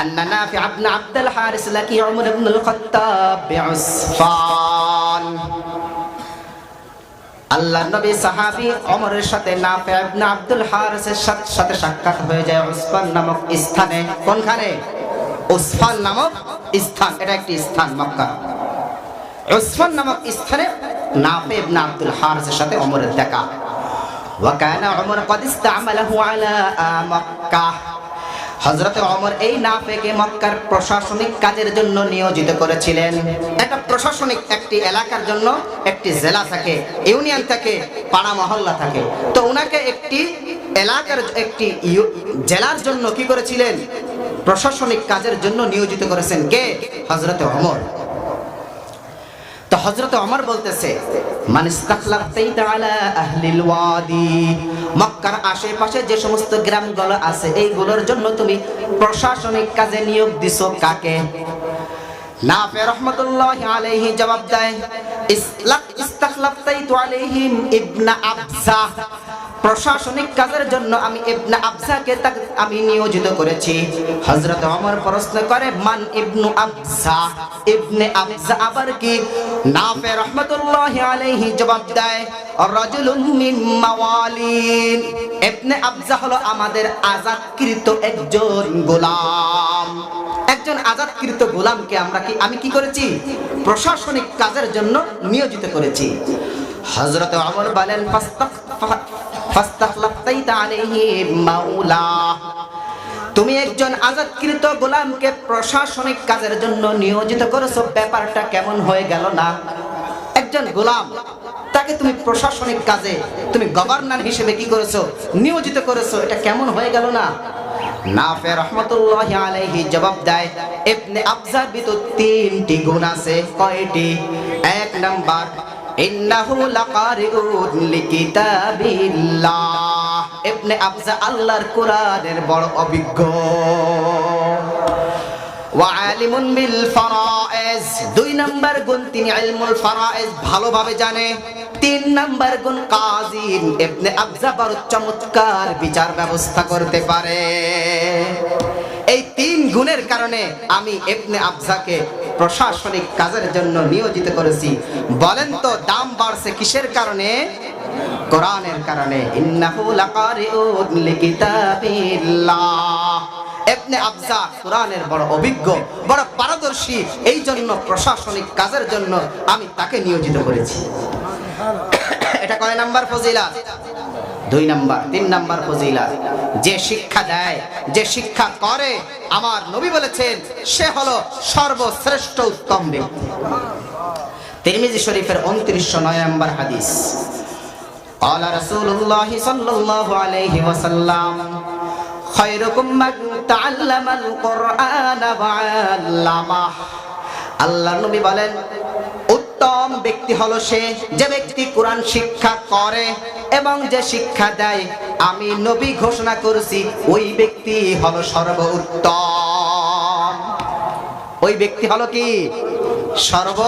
أن نافع بن عبد الحارث لقي عمر بن الخطاب بعسفان আল্লাহ নবী সাহাবী ওমরের সাথে নাফে ইবনে আব্দুল হারিসের সাথে সাথে সাক্ষাৎ হয়ে যায় উসফান নামক স্থানে কোনখানে উসফান নামক স্থান এটা একটি স্থান মক্কা উসফান নামক স্থানে নাফে ইবনে আব্দুল হারিসের সাথে ওমরের দেখা وكان عمر قد استعمله على مكة হজরত অমর এই নাফেকে মক্কার প্রশাসনিক কাজের জন্য নিয়োজিত করেছিলেন। একটা প্রশাসনিক একটি এলাকার জন্য একটি জেলা থাকে, ইউনিয়ন থাকে, পাড়া মহল্লা থাকে। তো ওনাকে একটি এলাকার একটি জেলার জন্য কি করেছিলেন? প্রশাসনিক কাজের জন্য নিয়োজিত করেছেন কে? হজরত অমর তো হজরত অমর বলতেছে মক্কার আশেপাশে যে সমস্ত গ্রামগুলো আছে, এইগুলোর জন্য তুমি প্রশাসনিক কাজে নিয়োগ দিছো কাকে? নাফে রহমতুল্লাহ আলাইহি জবাব দেয় ইস্তাখলাফতাইতু আলাইহিম ইবনা আবসা। প্রশাসনিক কাজের জন্য আমি ইবনে আবসাকে আমি নিয়োজিত করেছি। হযরত ওমর প্রশ্ন করে, মান ইবনু আবসা? ইবনে আবসা আবার কি? নাফে রহমাতুল্লাহি আলাইহি জবাব দেয়, রাজুলুম মিন মাওয়ালিন। ইবনে আবসা হলো আমাদের আজাদকৃত একজন গোলাম। একজন আজাদকৃত গোলামকে আমরা কি আমি কি করেছি? প্রশাসনিক কাজের জন্য নিয়োজিত করেছি। হযরত ওমর বলেন তুমি একজন আজাদকৃত গোলামকে প্রশাসনিক কাজের জন্য নিয়োজিত করেছ, ব্যাপারটা কেমন হয়ে গেল না? একজন গোলাম, তাকে তুমি প্রশাসনিক কাজে, তুমি গভর্নর হিসেবে কি করেছ? নিয়োজিত করেছ, এটা কেমন হয়ে গেল না? নাফে রহমতুল্লাহ আলাইহি জবাব দেয়, ইবনে আবজার ভিতর তিনটি গুণ আছে, কয়টি? এক নাম্বার, ইন্নাহু লাকারিউন লিকিতাবিল্লাহ। ইবনে আবজা আল্লাহর কোরআনের বড় অভিজ্ঞ। ওয়ালিমুন বিল ফারাইজ দুই নাম্বার গুণ তিনি ইলমুল ফারাইজ ভালোভাবে জানে। তিন নাম্বার গুণ কাজিন, ইবনে আবজা বড় চমৎকার বিচার ব্যবস্থা করতে পারে। এই তিন গুণের কারণে আমি ইবনে আবজাকে প্রশাসনিক কাজের জন্য নিয়োজিত করেছি। বলেন তো, দাম বাড়ছে কিসের কারণে? কোরআনের কারণে। ইন্নাহু লাকারিউন লিকিতাবিল্লাহ। ইবনে আবজা কোরআনের বড় অভিজ্ঞ বড় পারদর্শী এই জন্য প্রশাসনিক কাজের জন্য আমি তাকে নিয়োজিত করেছি এটা কয় নাম্বার ফজিলা দুই নাম্বার তিন নাম্বার ফজিলা যে শিক্ষা দেয় যে শিক্ষা করে আমার নবী বলেছেন সে হলো সর্বশ্রেষ্ঠ উত্তম ব্যক্তি তিরমিজি শরীফের উনত্রিশশো নয় নম্বর হাদিস قال رسول الله صلى الله عليه وسلم খয়রকুম মান তাআল্লামাল কোরআন ওয়া আল্লামা আল্লাহ নবী বলেন, উত্তম ব্যক্তি হলো সে যে ব্যক্তি কোরআন শিক্ষা করে এবং যে শিক্ষা দেয়। আমি নবী ঘোষণা করছি, ওই ব্যক্তি হলো সর্বোত্তম। ওই ব্যক্তি হলো কি? সর্ব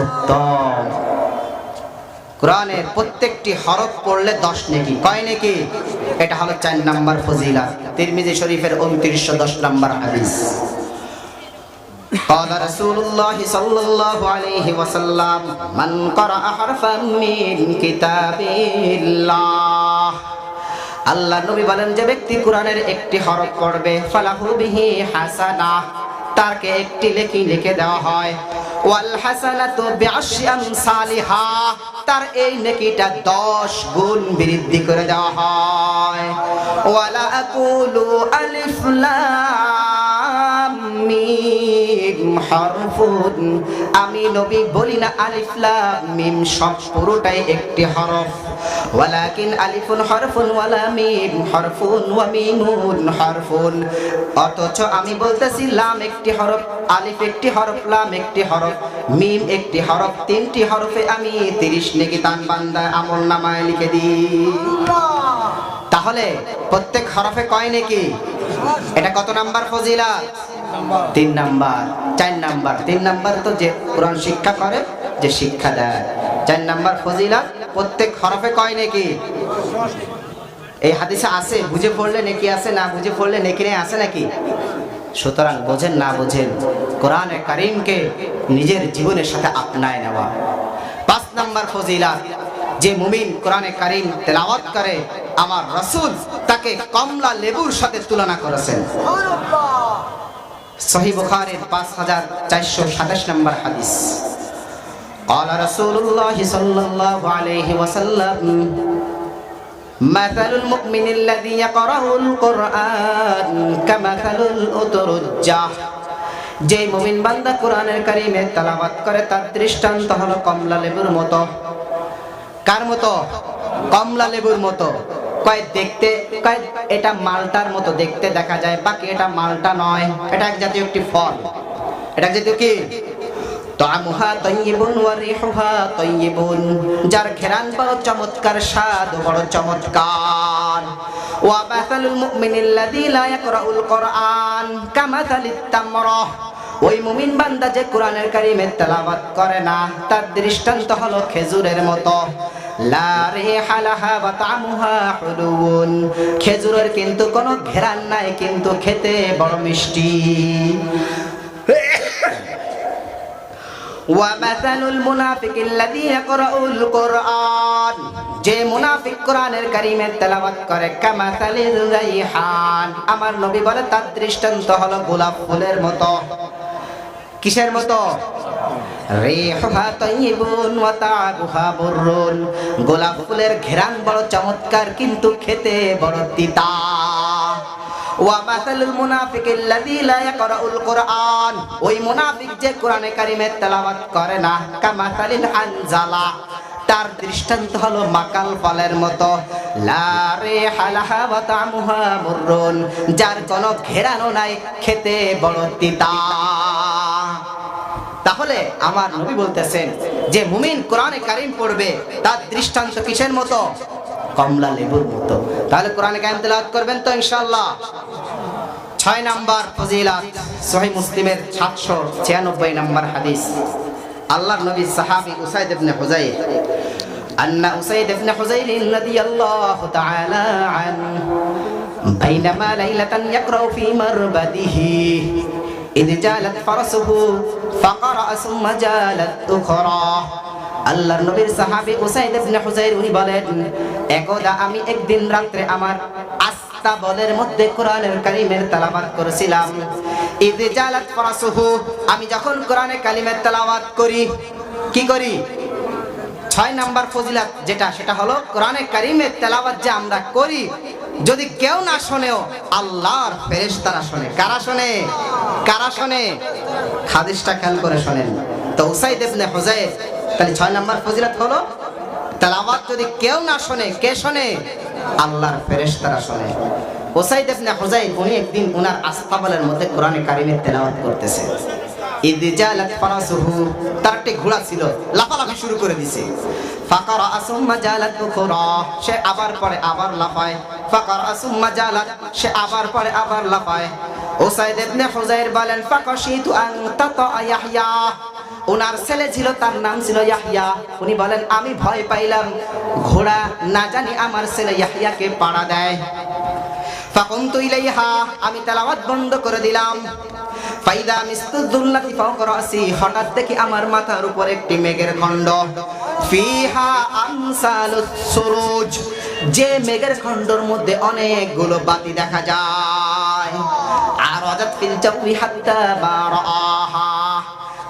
উত্তম কোরআনের প্রত্যেকটি হরফ পড়লে দশ নেকি কয় নেকি এটা হলো চার নাম্বার ফজিলা তিরমিজি শরীফের উনত্রিশশো দশ নাম্বার হাদিস قال رسول الله صلى الله عليه وسلم من قرأ حرفا من كتاب الله আল্লাহ নবী বলেন যে ব্যক্তি কোরআনের একটি হরফ পড়বে ফালাহু বিহি হাসানা তাকে একটি লেখি লিখে দেওয়া হয়। ওয়াল হাসানাতু বিআশরি আমসালিহা তার এই নেকিটা 10 গুণ বৃদ্ধি করে দেওয়া হয়। ওয়ালা আকুলু আলিফ লাম। মিম হরফুন আমি নবী বলি না আলিফ লাম মিম সব পুরোটাই একটি হরফ। ওয়ালাকিন আলিফুন হরফুন ওয়ালা মিম হরফুন ওয়া মিমুন হরফুন। অথচ আমি বলতেছি লাম একটি হরফ আলিফ একটি হরফ লাম একটি হরফ মিম একটি হরফ তিনটি হরফে আমি 30 নেকি তান বান্দা আমল নামায় লিখে দিই। তাহলে প্রত্যেক হরফে কয় নাকি? এটা কত নাম্বার ফজিলা তিন নাম্বার, চার নাম্বার, তিন নাম্বার তো যে কোরআন শিক্ষা করে, যে শিক্ষা দেয়। চার নাম্বার ফজিলা প্রত্যেক হরফে কয় নাকি? এই হাদিসে আছে, বুঝে পড়লে নেকি আছে, না বুঝে পড়লে নেকি নেই, আছে নাকি? সুতরাং বোঝেন না বোঝেন, কোরআনে কারিমকে নিজের জীবনের সাথে আপনায় নেওয়া। পাঁচ নাম্বার ফজিলাত, যে মুমিন কোরআনে কারিম তেলাওয়াত করে, আমার রসুল তাকে কমলা লেবুর সাথে তুলনা করেছেন। সহি বুখারীর পাঁচ হাজার চারশো সাতাশ নম্বর হাদিস قال رسول الله صلى الله عليه وسلم مثل المؤمن الذي يقرأ القرآن كمثل الأترجة যে মুমিন বান্দা কোরআনের কারিমে তেলাওয়াত করে তার দৃষ্টান্ত হলো কমলা লেবুর মতো কার মতো কমলা লেবুর মতো কয় দেখতে, কয় এটা মালটার মতো দেখতে দেখা যায়, বাকি এটা মালটা নয়। এটা এক জাতীয় একটি ফল। এটা জাতীয় কি? যার ঘেরান বড় চমৎকার স্বাদ, বড় চমৎকার। ওয়া মুমিনিল্লাযী লা ইয়াকরাউল কোরআন, কামাসালিত তামরাহ ওই মুমিন বান্দা যে কোরআনের কারিমের তেলাবাদ করে না, তার দৃষ্টান্ত হলো খেজুরের মতো। খেজুরের কিন্তু কোনো ঘেরান নাই, কিন্তু খেতে বড় মিষ্টি। যে মুনাফিক কোরআনের কারিমের তেলাওয়াত করে, কামাসালিল আমার নবী বলে তার দৃষ্টান্ত হলো গোলাপ ফুলের মতো। কিসের মতো? গোলাপ ফুলের ঘেরান বড় চমৎকার, কিন্তু খেতে বড় তিতা। যে কোরআনে করে না কামাসালিল তার দৃষ্টান্ত হলো মাকাল ফলের মতো। যার কোনো ঘেরানো নাই, খেতে বড় তিতা। তাহলে আমার নবী বলতেছেন যে মুমিন কোরআনে কারিম পড়বে তার দৃষ্টান্ত কিসের মতো কমলা লেবুর মতো তাহলে কোরআনে কারিম তেলাওয়াত করবেন তো ইনশাআল্লাহ ছয় নাম্বার ফজিলাত সহি মুসলিমের সাতশো ছিয়ানব্বই নাম্বার হাদিস আল্লাহর নবী সাহাবি উসাইদ ইবনে হুজাইর أن أسيد بن حزير رضي الله تعالى عنه بينما ليلة يقرأ في مربده إذ جالت فرسه فقرأ ثم جالت أخرى আল্লাহর নবীর সাহাবী উসাইদ ইবনে হুজাইর উনি বলেন একদা আমি একদিন রাত্রে আমার আস্তা বলের মধ্যে কোরআনের কারিমের তেলাওয়াত করেছিলাম ঈদ জালাত ফরাসুহু আমি যখন কোরআনে কালিমের তেলাওয়াত করি কি করি ছয় নাম্বার ফজিলাত যেটা সেটা হলো কোরআনে কারিমের তেলাওয়াত যে আমরা করি যদি কেউ না শোনেও আল্লাহর ফেরেশতারা শোনে। কারা শোনে? কারা শোনে? হাদিসটা খেয়াল করে শোনেন। তো উসাইদ ইবনে হুজাইর তাহলে ছয় নাম্বার ফজিলাত হলো, তেলাওয়াত যদি কেউ না শোনে, কে শোনে? আল্লাহর ফেরেশতারা শোনে। উনি একদিন উনার আস্তাবলের মধ্যে কোরআনে কারিমের তেলাওয়াত করতেছে। তার ঘোড়া ছিল শুরু করে দিছে। আবার পরে আবার লাফায়। সে আবার পরে আবার লাফায়। ওসাইদ ইবনে হুজাইর বলেন, ফাকাশিতু আন তাতা ইয়াহইয়া। ওনার ছেলে ছিল, তার নাম ছিল ইয়াহিয়া উনি বলেন, আমি ভয় পাইলাম, ঘোড়া না জানি আমার ছেলে ইয়াহিয়াকে পাড়া দেয়। ফাকুমতু ইলাইহা, আমি তেলাওয়াত বন্ধ করে দিলাম। ফাইদা মিস্তুদ্দুল্লাতি ফাওকা রাসি, হঠাৎ দেখি আমার মাথার উপর একটি মেঘের খণ্ড। ফিহা আমসালুস সুরুজ, যে মেঘের খণ্ডর মধ্যে অনেকগুলো বাতি দেখা যায়। আর অজাত ফিল জাউই হাত্তা বারাহা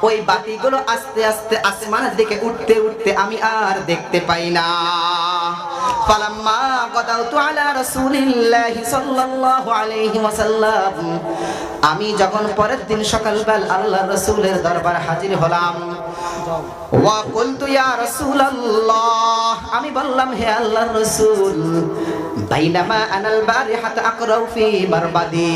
ওই বাতিগুলো আস্তে আস্তে আসমানের দিকে উঠতে উঠতে আমি আর দেখতে পাই না। ফালাম্মা رسول الله صلى الله আলাইহি وسلم আমি যখন পরের দিন সকালবেল আল্লাহ রসুলের দরবার হাজির হলাম, ওয়া কুলতু ইয়া রাসূলুল্লাহ, আমি বললাম, হে আল্লাহর রাসূল বাইনামা আনাল বারিহাত আকরাউ ফি মারবাদি।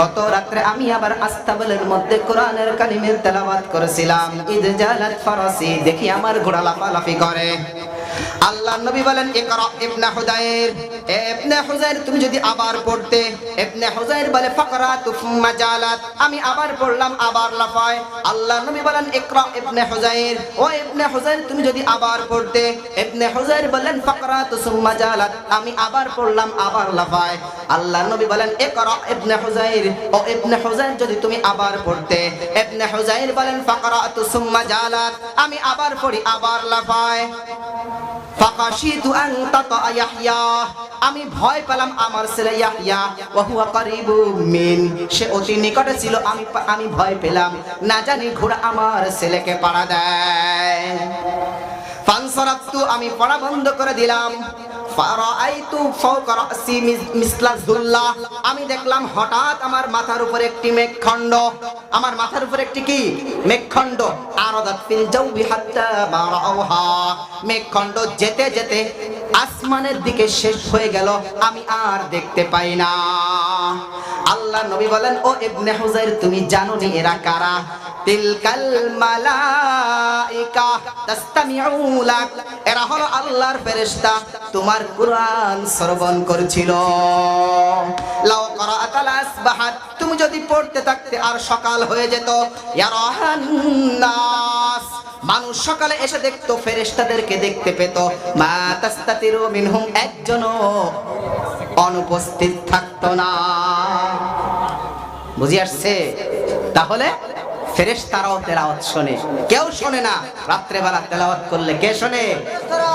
গত রাত্রে আমি আবার আস্তাবলের মধ্যে কোরআনের কালিমের তেলাওয়াত করেছিলাম। ইদ জালাত ফারাসি, দেখি আমার ঘোড়া লাফালাফি করে। আল্লাহ নবী বলেন, ইকরা ইবনে হুদাইর ইবনে হুজাইর তুমি যদি আবার পড়তে, ইবনে হুজাইর বলে, ফাকরাত সুম্মা জালাত। আমি আবার পড়লাম, আবার লাফায়। আল্লাহ নবী বলেন, ইকরা ইবনে হুজাইর ও ইবনে হুজাইর তুমি যদি আবার পড়তে, ইবনে হুজাইর বলেন, ফাকরাত সুম্মা জালাত। আমি আবার পড়লাম, আবার লাফায়। আল্লাহ নবী বলেন, ইকরা ইবনে হুজাইর ও ইবনে হুজাইর যদি তুমি আবার পড়তে, ইবনে হুজাইর বলেন, ফাকরাত সুম্মা জালাত আমি আবার পড়ি, আবার লাফায়। ফাকাশিতু আন তাতা ইয়াহইয়া। আমি ভয় পেলাম আমার ছেলে ইয়াহইয়া। ওয়া হুয়া কারিবু মিন। সে অতি নিকটে ছিল, আমি আমি ভয় পেলাম। না জানি ঘোড়া আমার ছেলেকে পাড়া দেয়। ফানসারাতু আমি পড়া বন্ধ করে দিলাম। আমি দেখলাম হঠাৎ আমার মাথার উপর একটি মেঘখণ্ড। আমার মাথার উপর একটি কি? মেঘখণ্ড। আরাদাত ফিল হাত্তা মারাউহা। মেঘখণ্ড যেতে যেতে আসমানের দিকে শেষ হয়ে গেল, আমি আর দেখতে পাই না। আল্লাহ নবী বলেন, ও ইবনে হুজাইর তুমি জানো নি এরা কারা? তিলকাল মালাইকা এরা হলো আল্লাহর ফেরেশতা, তোমার কুরআন শ্রবণ করছিল। লাও আসবাহাত, তুমি যদি পড়তে থাকতে আর সকাল হয়ে যেত মানুষ সকালে এসে দেখতো, ফেরেশতাদেরকে দেখতে পেত। মা তাস্তাতিরু মিনহুম একজনও অনুপস্থিত থাকতো না। বুঝি আসছে? তাহলে ফেরেশ তারাও তেলাওয়াত শোনে। কেউ শোনে না। রাত্রেবেলা তেলাওয়াত করলে কে শোনে?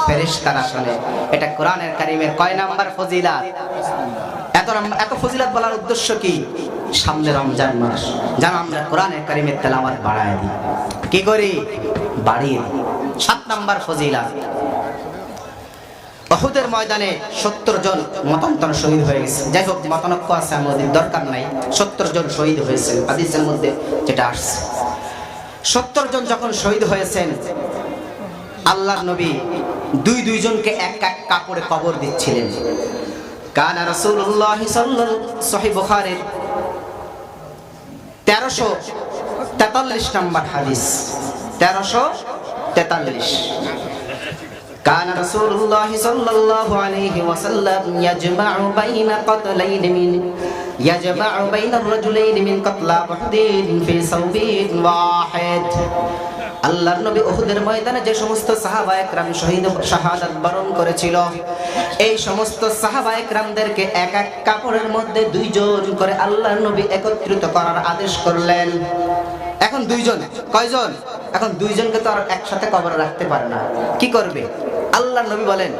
ফেরেশ তারা শোনে। এটা কোরআনের কারিমের কয় নাম্বার ফজিলাত? এত এত ফজিলাত বলার উদ্দেশ্য কি? সামনে রমজান মাস। যেন আমরা কোরআনের কারিমের তেলাওয়াত বাড়ায় দিই। কি করি? বাড়িয়ে দিই। সাত নাম্বার ফজিলাত। অহুদের ময়দানে সত্তর জন মতান্তর শহীদ হয়ে গেছে। যাই হোক, মতানক্য আছে, আমাদের দরকার নাই। সত্তর জন শহীদ হয়েছেন, হাদিসের মধ্যে যেটা আসছে। সত্তর জন যখন শহীদ হয়েছেন আল্লাহ নবী দুই দুইজনকে এক এক কাপড়ে কবর দিচ্ছিলেন। কানা সাল্লাল্লাহু সহিহ বুখারীর তেরোশো তেতাল্লিশ নম্বর হাদিস। তেরোশো তেতাল্লিশ। كان رسول الله صلى الله عليه وسلم يجمع بين قتلين من يجمع بين الرجلين من قتلى أحد في صوب واحد আল্লাহর নবী উহুদের ময়দানে যে সমস্ত সাহাবা একরাম শহীদ শাহাদাত বরণ করেছিল এই সমস্ত সাহাবা একরামদেরকে এক এক কাপড়ের মধ্যে দুইজন করে আল্লাহর নবী একত্রিত করার আদেশ করলেন এখন দুইজন কয়জন এখন দুইজনকে তো আর একসাথে কবর রাখতে পারে না কি করবে আল্লাহ নবী বলেন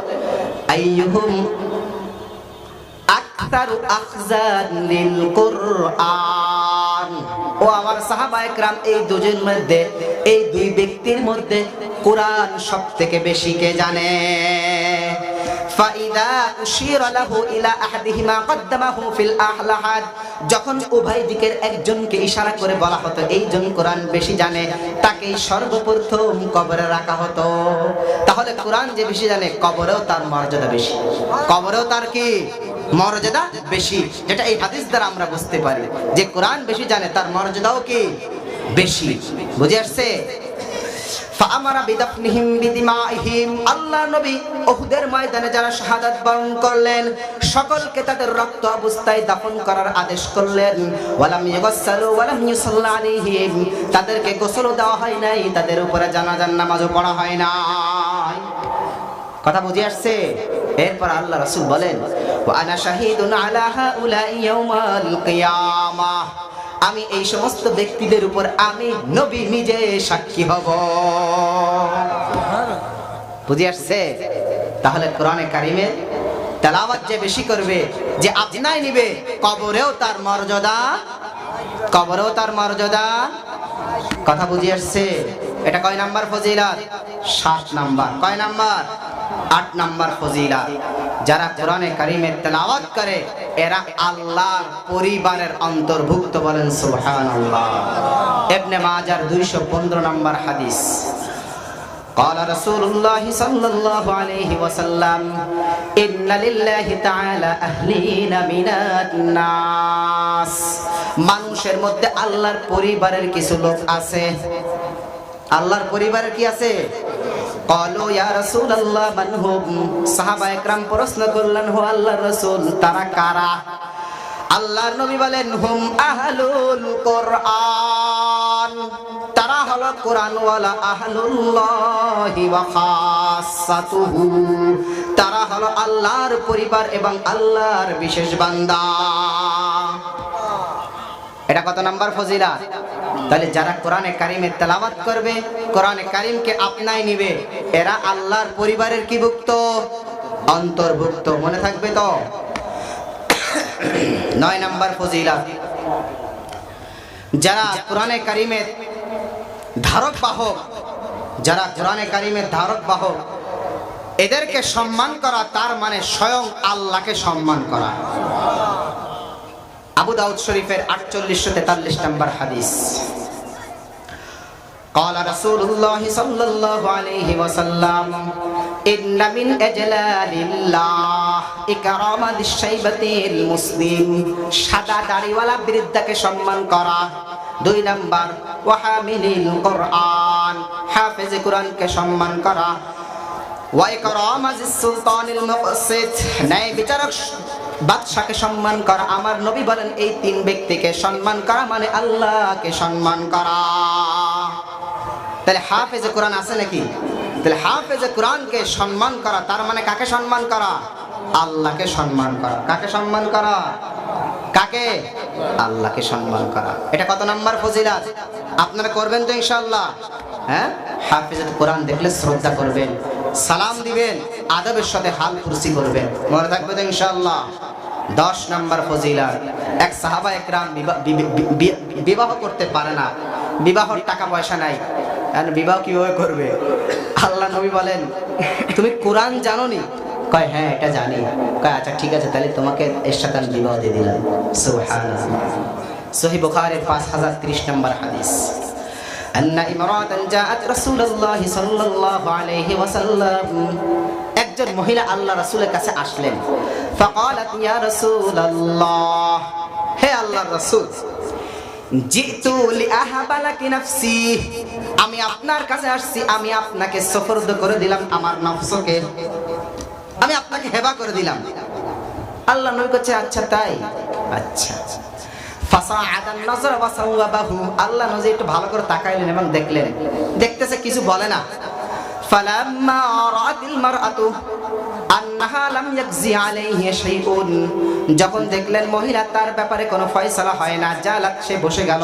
ও আমার এই দুজন মধ্যে, এই দুই ব্যক্তির মধ্যে কোরআন সব থেকে বেশি কে জানে? যখন উভয় দিকের একজনকে ইশারা করে বলা হতো, এইজন কোরআন বেশি জানে, তাকেই সর্বপ্রথম কবরে রাখা হতো। তাহলে কোরআন যে বেশি জানে, কবরেও তার মর্যাদা বেশি। কবরেও তার কি? মর্যাদা বেশি। যেটা এই হাদিস দ্বারা আমরা বুঝতে পারি যে কোরআন বেশি জানে, তার মর্যাদাও কি? বেশি। বুঝে আসছে? ফামারা বিদাফনিহিম বিদিমাইহিম। তাদেরকে গোসল দেওয়া হয় নাই, তাদের উপরে জানাজার নামাজও পড়া হয় নাই। কথা বুঝে আসছে? এরপর আল্লাহ রাসূল বলেন, ওয়া আনা শাহিদুন আলা হাউলা আমি এই সমস্ত ব্যক্তিদের উপর আমি নবী নিজে সাক্ষী হব। বুঝে আসছে? তাহলে কোরআনে কারিমে তেলাওয়াত যে বেশি করবে যে আপনাই নিবে কবরেও তার মর্যাদা কবরেও তার মর্যাদা। কথা বুঝে আসছে? এটা কয় নাম্বার ফজিলাত? সাত নাম্বার। কয় নাম্বার? আট নাম্বার ফজিলাত যারা কোরআনে কারিমের তেলাওয়াত করে এরা আল্লাহর পরিবারের অন্তর্ভুক্ত বলেন সুবহানাল্লাহ ইবনে মাজার 215 নাম্বার হাদিস قال رسول الله صلى الله عليه وسلم إن لله تعالى أهلين من الناس মানুষের মধ্যে আল্লাহর পরিবারের কিছু লোক আছে আল্লাহর পরিবারের কি আছে কলো ইয়া রসুল আল্লাহ মানহুম সাহাবা একরাম প্রশ্ন করলেন হো আল্লাহ রসুল তারা কারা আল্লাহর নবী বলেন হুম আহলুল কোরআন তারা হলো কোরআন ওয়ালা আহলুল্লাহি ওয়া খাসাতুহু তারা হলো আল্লাহর পরিবার এবং আল্লাহর বিশেষ বান্দা এটা কত নাম্বার ফজিলা তাহলে যারা কোরআনে কারিমে তেলাওয়াত করবে, কোরআনে কারিমকে আপনায় নিবে, এরা আল্লাহর পরিবারের কি ভুক্ত? অন্তর্ভুক্ত, মনে থাকবে তো? নয় নাম্বার ফজিলা যারা কোরআনে কারিমের ধারক বাহক, যারা কোরআনে কারিমের ধারক বাহক, এদেরকে সম্মান করা, তার মানে স্বয়ং আল্লাহকে সম্মান করা। আবু দাউদ শরীফের আটচল্লিশশো তেতাল্লিশ নম্বর হাদিস قال رسول الله صلى الله عليه وسلم إن من أجلال الله إكرام ذي الشيبة المسلم সাদা দাড়িওয়ালা বৃদ্ধাকে সম্মান করা দুই নাম্বার ওয়াহামিলিল কোরআন হাফেজ কোরআনকে সম্মান করা ওয়াইকরাম আজিজ সুলতানিল মুকসিত ন্যায় বিচারক বাদশাকে সম্মান করা, আমার নবী বলেন, এই তিন ব্যক্তিকে সম্মান করা মানে আল্লাহকে সম্মান করা। তাহলে হাফেজে কোরআন আছে নাকি? তাহলে হাফেজে কোরআনকে সম্মান করা, তার মানে কাকে সম্মান করা? আল্লাহকে সম্মান করা। কাকে সম্মান করা? কাকে? আল্লাহকে সম্মান করা। এটা কত নাম্বার ফজিলাত? আপনারা করবেন তো ইনশাআল্লাহ। হ্যাঁ? হাফেজে কোরআন দেখলে শ্রদ্ধা করবেন। সালাম দিবেন, আদবের সাথে হাল কুরসি করবেন। মনে থাকবে তো ইনশাআল্লাহ? দশ নম্বর ফজিলাত। এক সাহাবা একরাম বিবাহ করতে পারে না। বিবাহর টাকা পয়সা নাই। বিবাহ কীভাবে করবে? আল্লাহ নবী বলেন, তুমি কোরআন জানো নি কয় হ্যাঁ এটা জানি। কয় আচ্ছা ঠিক আছে, তাহলে তোমাকে এর সাথে আমি বিবাহ দিয়ে দিলাম। সুবহানাল্লাহ। সহি বুখারীর 5030 নম্বর হাদিস। أن امرأة جاءت رسول الله صلى الله عليه وسلم একজন মহিলা আল্লাহ রাসূলের কাছে আসলেন فقالت يا رسول الله হে আল্লাহর রাসূল জিতু লিআহাবা লাকি নাফসি আমি আপনার কাছে আসছি আমি আপনাকে সফরদ করে দিলাম আমার নফসকে আমি আপনাকে হেবা করে দিলাম আল্লাহ নবী কাছে আচ্ছা তাই আচ্ছা ওয়া সাওয়াবাহু। আল্লাহ নজির একটু ভালো করে তাকাইলেন এবং দেখলেন। দেখতেছে কিছু বলে না। যখন দেখলেন মহিলা, তার ব্যাপারে কোনো ফয়সালা হয় না। যা লাগছে বসে গেল।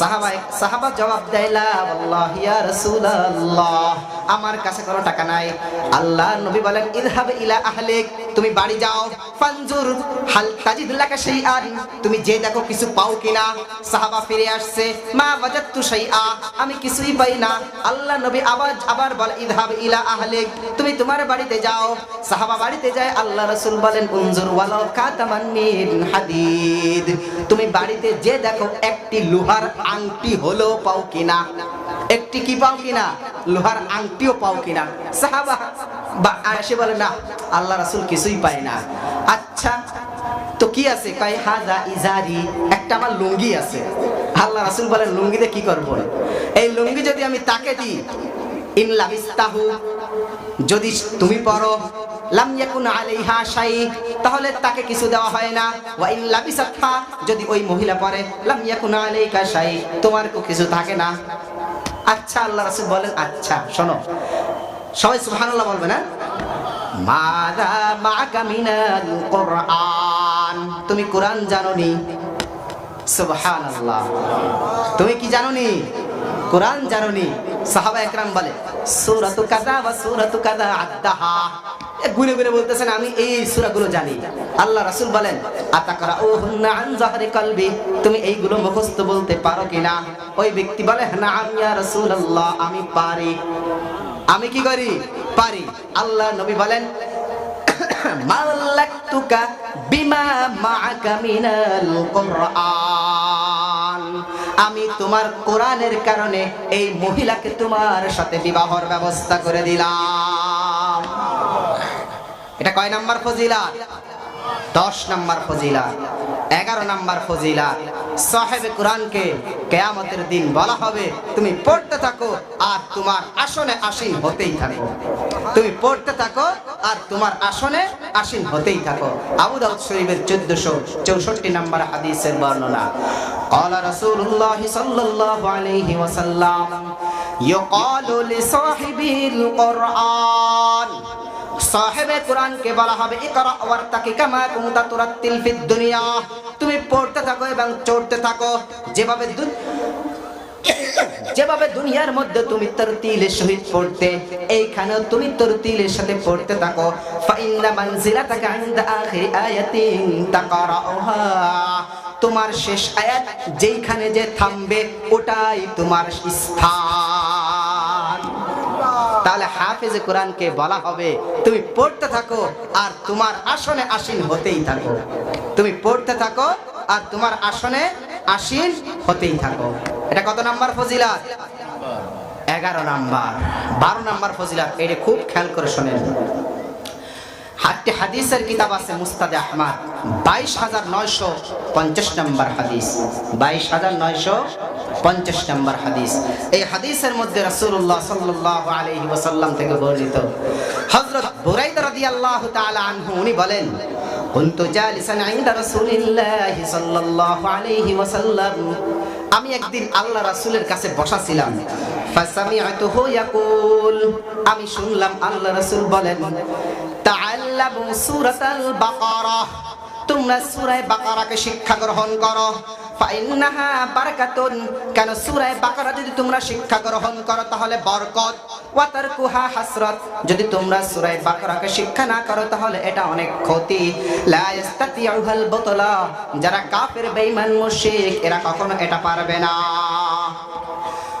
সাহাবা সাহাবা জবাব আমার কাছে কোনো টাকা নাই। আল্লাহ নবী বলেন ইলহাব ইলা আহলিক। তুমি বাড়ি যাও। ফানজুর, হাল তাজিদ লাকা শাইআন। তুমি যে দেখো কিছু পাও কিনা, সাহাবা ফিরে আসছে, মা ওয়াজাদতু শাইআ, আমি কিছুই পাই না। আল্লাহ নবী আবার আবার বলে, ইযহাব ইলা আহলিক, তুমি তোমার বাড়িতে যাও। সাহাবা বাড়িতে যায়, আল্লাহ রাসূল বলেন, উনজুর ওয়ালাউ কাতামান মিন হাদিদ। তুমি বাড়িতে যে দেখো একটি লোহার আংটি হলো পাও কিনা। একটি কি পাও কিনা? লোহার আংটিও পাও কিনা। সাহাবা বা এসে বলে, না, আল্লাহ রাসূল কিছুই পায় না। আচ্ছা তো কি আছে? কয়, হাজা ইজারি একটা আমার লুঙ্গি আছে। আল্লাহ রাসূল বলেন, লুঙ্গিতে কি করব? এই লুঙ্গি যদি আমি তাকে দিই যদি তুমি পড়ো তাহলে তাকে কিছু দেওয়া হয় না। ওয়া ইন যদি ওই মহিলা পরে লাম তোমার কো কিছু থাকে না। আচ্ছা আল্লাহ রাসূল বলেন আচ্ছা শোনো। সবাই সুবহানাল্লাহ বলবে না? তুমি কোরআন জানোনি? সুবহানাল্লাহ। তুমি কি জানোনি? কোরআন জানোনি? সাহাবা একরাম বলে, সূরাতু কাযা ওয়া সূরাতু কাযা আদ্দাহা। এ গুনে গুনে বলতেছেন, আমি এই সূরাগুলো জানি। আল্লাহ রাসূল বলেন তুমি এইগুলো মুখস্থ বলতে পারো কিনা? ওই ব্যক্তি বলে রাসূলুল্লাহ, আমি পারি। আমি কি করি? পারি। আল্লাহ নবী বলেন, মাল্লাকতুকা বিমা আমি তোমার কোরআনের কারণে এই মহিলাকে তোমার সাথে বিবাহর ব্যবস্থা করে দিলাম। এটা কয় নাম্বার ফজিলা দশ নাম্বার ফজিলা এগারো নাম্বার ফজিলা সাহেবে কোরআনকে কেয়ামতের দিন বলা হবে তুমি পড়তে থাকো আর তোমার আসনে আসীন হতেই থাকো তুমি পড়তে থাকো আর তোমার আসনে আসীন হতেই থাকো আবু দাউদ শরীফের চোদ্দশো চৌষট্টি নাম্বার হাদিসের বর্ণনা قال رسول الله صلى الله عليه وسلم يقال لصاحب القرآن সাহেবে কোরআনকে বলা হবে, ইকরা কামা কুনতা তুরাত্তিল ফিদ দুনিয়া। তুমি পড়তে থাকো এবং চড়তে থাকো। যেভাবে যেভাবে দুনিয়ার মধ্যে তুমি তরতিলের সহিত পড়তে, এইখানেও তুমি তরতিলের সাথে পড়তে থাকো। ফাইন্না মানজিলাতাকা ইনদা আয়াতিন তোমার শেষ আয়াত যেইখানে যে থামবে, ওটাই তোমার স্থান। তাহলে হাফেজে কোরআনকে বলা হবে, তুমি পড়তে থাকো আর তোমার আসনে আসীন হতেই থাকো। তুমি পড়তে থাকো আর তোমার আসনে আসীন হতেই থাকো। এটা কত নাম্বার ফজিলাত? এগারো নাম্বার। বারো নাম্বার ফজিলাত, এটা খুব খেয়াল করে শোনেন। হাটটি হাদিসের কিতাব আছে মুস্তাদে আহমদ। বাইশ হাজার নয়শো পঞ্চাশ নম্বর হাদিস। বাইশ হাজার নয়শো পঞ্চাশ নম্বর হাদিস। এই হাদিসের মধ্যে রাসূলুল্লাহ সাল্লাল্লাহু আলাইহি ওয়াসাল্লাম থেকে বর্ণিত। হযরত বুরাইদা রাদিয়াল্লাহু তাআলা আনহু, উনি বলেন, কুনতু জালিসান ইনদা রাসূলিল্লাহি সাল্লাল্লাহু আলাইহি ওয়াসাল্লাম। আমি একদিন আল্লাহ রাসূলের কাছে বসা ছিলাম আমি শুনলাম আল্লাহ রাসূল বলেন তাআল্লামু সূরাতাল বাকারা। তোমরা সূরা বাকারাকে শিক্ষা গ্রহণ করো। ফাইন্নাহা বারাকাতুন। কেন সূরা বাকারা যদি তোমরা শিক্ষা গ্রহণ করো, তাহলে বরকত। ওয়া হাসরাত। যদি তোমরা সূরা বাকারাকে শিক্ষা না করো, তাহলে এটা অনেক ক্ষতি। লা ইস্তাতিউহাল বুতলা। যারা কাফের, বেঈমান, মুশরিক, এরা কখনো এটা পারবে না।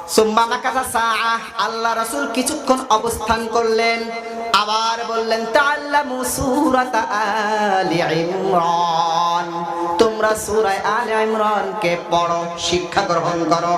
সুম্মা মাকাসা সাআ আল্লাহ রাসূল কিছুক্ষণ অবস্থান করলেন। আবার বললেন তাআল্লামু সূরাতা আলি ইমরান। তোমরা সূরা আলে ইমরান কে পড়ো, শিক্ষা গ্রহণ করো।